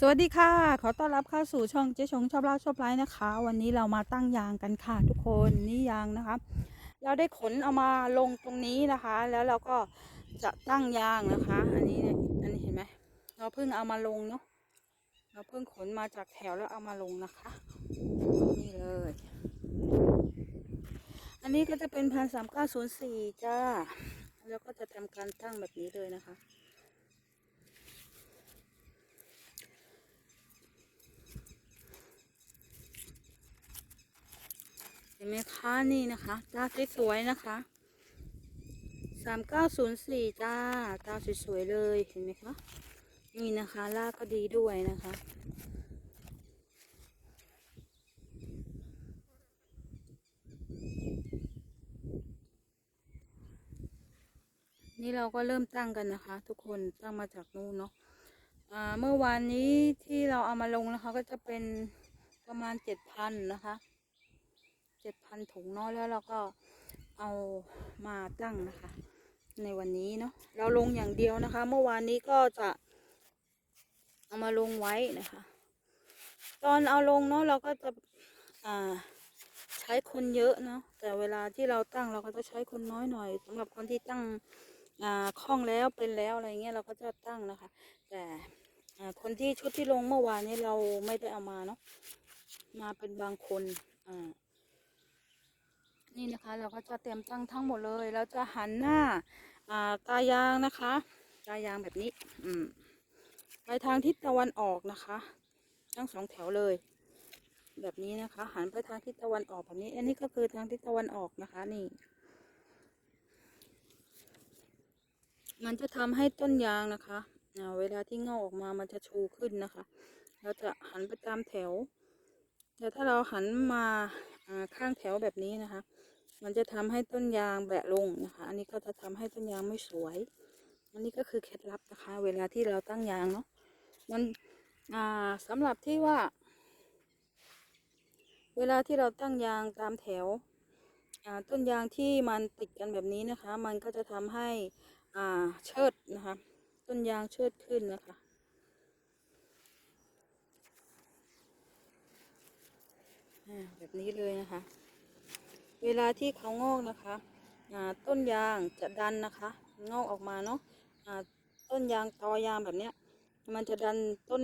สวัสดีค่ะ ขอต้อนรับเข้าสู่ช่องเจ๊ชงชอบเล่าชอบไลฟ์นะคะ วันนี้เรามาตั้งยางกันค่ะ ทุกคนนี่ยางนะคะ เราได้ขนเอามาลงตรงนี้นะคะ แล้วเราก็จะตั้งยางนะคะ อันนี้เนี่ยอันนี้เห็นไหมเราเพิ่งเอามาลงเนาะเราเพิ่งขนมาจากแถวแล้วเอามาลงนะคะ นี่เลย อันนี้ก็จะเป็นพันสามเก้าศูนย์สี่จ้า แล้วก็จะทำการตั้งแบบนี้เลยนะคะ เห็นไหมคะนี่นะคะจ้าสวยๆนะคะสามเก้าศูนย์สี่จ้าจ้าสวยๆเลยเห็นไหมคะนี่นะคะลากก็ดีด้วยนะคะนี่เราก็เริ่มตั้งกันนะคะ ทุกคนตั้งมาจากนู่นเนาะเมื่อวานนี้ที่เราเอามาลงนะคะ ก็จะเป็นประมาณเจ็ดพันนะคะ จ็ดพันถุงเนาะแล้วเราก็เอามาตั้งนะคะ ในวันนี้เนาะเราลงอย่างเดียวนะคะ เมื่อวานนี้ก็จะเอามาลงไว้นะคะ ตอนเอาลงเนาะเราก็จะอ่าใช้คนเยอะเนาะแต่เวลาที่เราตั้งเราก็จะใช้คนน้อยหน่อยสำหรับคนที่ตั้งอ่าคล่องแล้วเป็นแล้วอะไรเงี้ยเราก็จะตั้งนะคะ แต่คนที่ชุดที่ลงเมื่อวานนี้เราไม่ได้เอามาเนาะมาเป็นบางคนอ่า นี่นะคะเราก็จะเตรียมตั้งทั้งหมดเลยเราจะหันหน้าอ่าตายางนะคะตายางแบบนี้ อืมไปทางทิศตะวันออกนะคะ ทั้งสองแถวเลย แบบนี้นะคะ หันไปทางทิศตะวันออกแบบนี้ อันนี้ก็คือทางทิศตะวันออกนะคะ นี่ มันจะทำให้ต้นยางนะคะเวลาที่งอกออกมามันจะชูขึ้นนะคะ เราจะหันไปตามแถว แต่ถ้าเราหันมาข้างแถวแบบนี้นะคะ มันจะทำให้ต้นยางแบะลงนะคะ อันนี้ก็จะทำให้ต้นยางไม่สวย อันนี้ก็คือเคล็ดลับนะคะ เวลาที่เราตั้งยางเนาะ มันอ่าสำหรับที่ว่า เวลาที่เราตั้งยางตามแถวอ่าต้นยางที่มันติดกันแบบนี้นะคะ มันก็จะทำให้อ่าเชิดนะคะ ต้นยางเชิดขึ้นนะคะแบบนี้เลยนะคะ เวลาที่เขางอกนะคะต้นยางจะดันนะคะ งอกออกมาเนาะต้นยางตอยางแบบเนี้ย มันจะดันต้น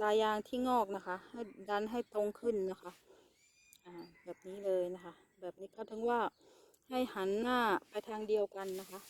ตายางที่งอกนะคะให้ดันให้ตรงขึ้นนะคะแบบนี้เลยนะคะ แบบนี้ก็ถึงว่าให้หันหน้าไปทางเดียวกันนะคะ